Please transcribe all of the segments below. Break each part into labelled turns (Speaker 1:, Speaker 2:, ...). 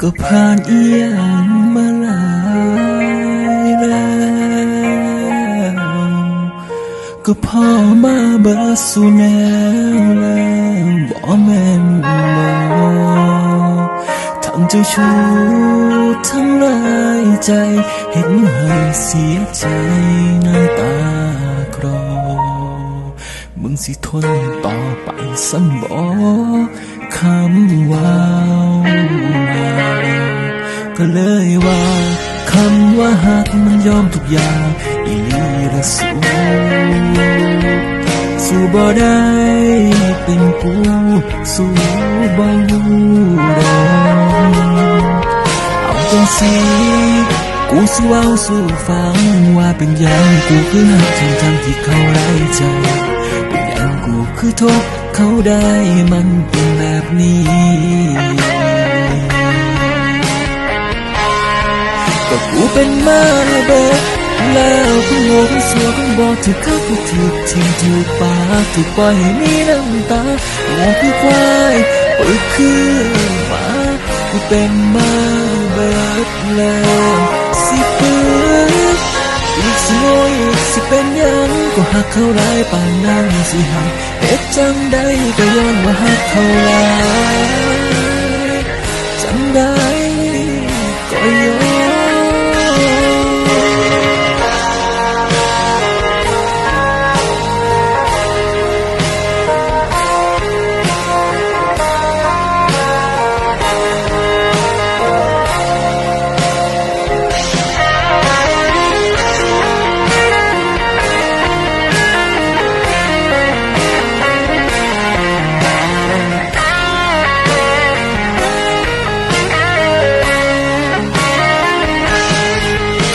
Speaker 1: ก็ผ่านเอียงมาหลายแล้วก็พ่อมาเบิดสู่แนวแล้วบ่แม่น เจ้าชู้ทั้งรายใจ เห็นให้เสียใจน้ำตากรอ มึงสิทนต่อไปสันบอคำว่าวก็เลยว่าคำว่าหักมันยอมทุกอย่างอีลีละสูสู้บ่ได้เป็นกูสู้บ่อกเอาจัง สิกูสิเว้าสู่ฟังว่าเป็นยังกูคือหักทั้งทั้งที่เขาไร้ใจ เป็นย่างกูคือโทษเขาได้มันเป็นแบบนี้ก็กูเป็นมาเบิดแล้วกูโง่กูสัวกูบอกถือข้ากูถือทิ้งถือปาถือปล่อยให้มีน้ำตาโง่คือควายปึกคือมากูเป็นมา เบิดแล้วสิปึกอีกสิโง่อีกสิเป็นยังก็หักเขาหลายปานนั้นสิหักเอ็ดจังได้ก็ย้อนว่าหักเขาหลายจำได้ก็ย้อน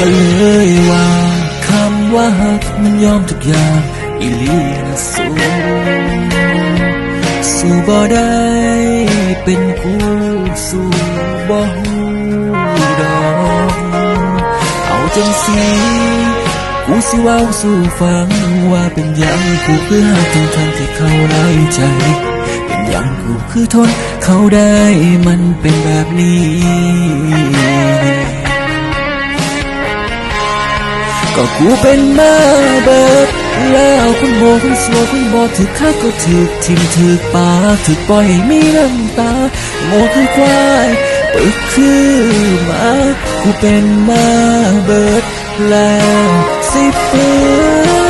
Speaker 1: ก็เลยว่าคำว่าหักมันยอมทุกอย่างอีลีนะสู้สู้บ่ได้เป็นกูสู้บ่ฮู้ดอกเอาจังสิกูสิว้าสู่ฟังว่าเป็นยังกูคือหักทั้งทั้งที่เขาไร้ใจเป็นยังกูคือทนเขาได้มันเป็นแบบนี้ ก็กูเป็นมาเบิดแล้วคุณโบคุณสัวคุณบอถือข้าก็ถือทิมถือปาถือปล่อยมีน้ำตาโง่คือควายปึกคือมากูเป็นมาเบิดแล้วสิปึ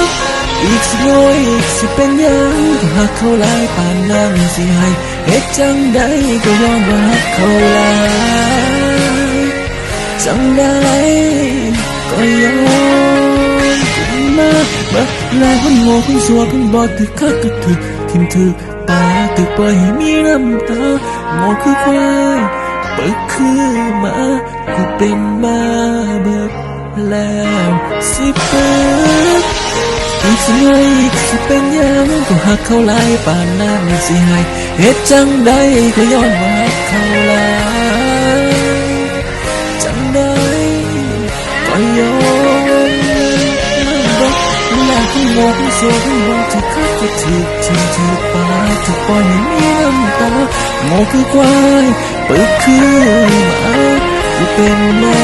Speaker 1: กอีกสิโง่อีกสิเป็นยังหักเขาหลายปานนั้นสิให้เฮ็ดจังได้ก็ยอมว่าหักเขาหลายจังได้ก็ยอม มาบักลาคนโง่คนสัวคนบอดถือข้าก็ถือทิมถือปาถือปล่อยให้มีน้ำตาโง่คือควายเปิดคือมากูเป็นมาเบิดแล้วสิเปิดอีกสิไงอีกสิเป็นยังก็หักเขาหลายป่านนั้นสิให้เฮ็ดจังได้ก็ย้อนว่าหักเขาหลายจังได้ก็ย้อน ลาที่โง่ที่โซ่ที่โง่ที่ข้าก็ถือทิ้งถือปาถูกปล่อยให้มีน้ำตาโง่คือควายเปิดคือหมากูเป็นแม่